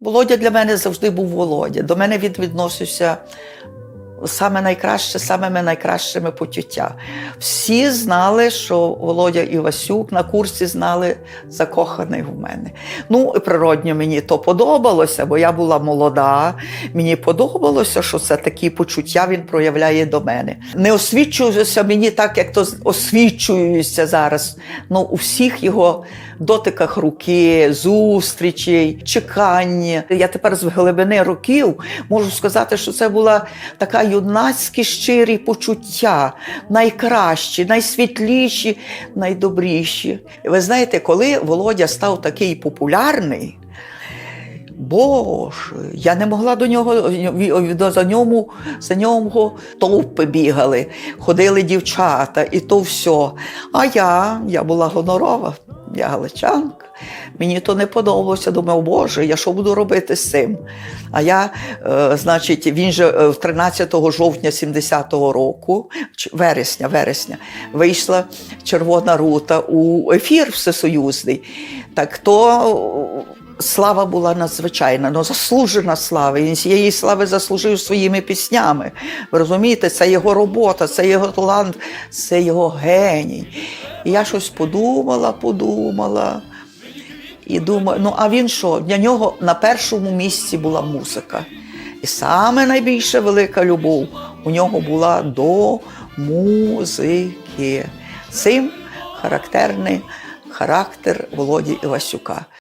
Володя для мене завжди був Володя. До мене він відносився саме найкраще, самими найкращими почуття. Всі знали, що Володя Івасюк на курсі знали закоханий в мене. Ну, і природньо мені то подобалося, бо я була молода. Мені подобалося, що це такі почуття він проявляє до мене. Не освічувався мені так, як то освічуюся зараз. Ну, у всіх його дотиках руки, зустрічей, чекання. Я тепер з глибини років можу сказати, що це була така юнацькі щирі почуття, найкращі, найсвітліші, найдобріші. Ви знаєте, коли Володя став такий популярний. Боже, я не могла до нього за ньому, за нього товпи бігали, ходили дівчата, і то все. А я, я була гонорова, я галичанка. Мені то не подобалося. Думав, Боже, я що буду робити з цим? А я, е, значить, він же е, 13 жовтня 70-го року, вересня, вересня, вийшла Червона рута у ефір всесоюзний. Так то слава була надзвичайна, ну заслужена слава. Він цієї слави заслужив своїми піснями. Ви розумієте, це його робота, це його талант, це його геній. І я щось подумала, подумала. І думаю, ну а він що? Для нього на першому місці була музика. І саме найбільша велика любов у нього була до музики. Цим характерний характер Володі Івасюка.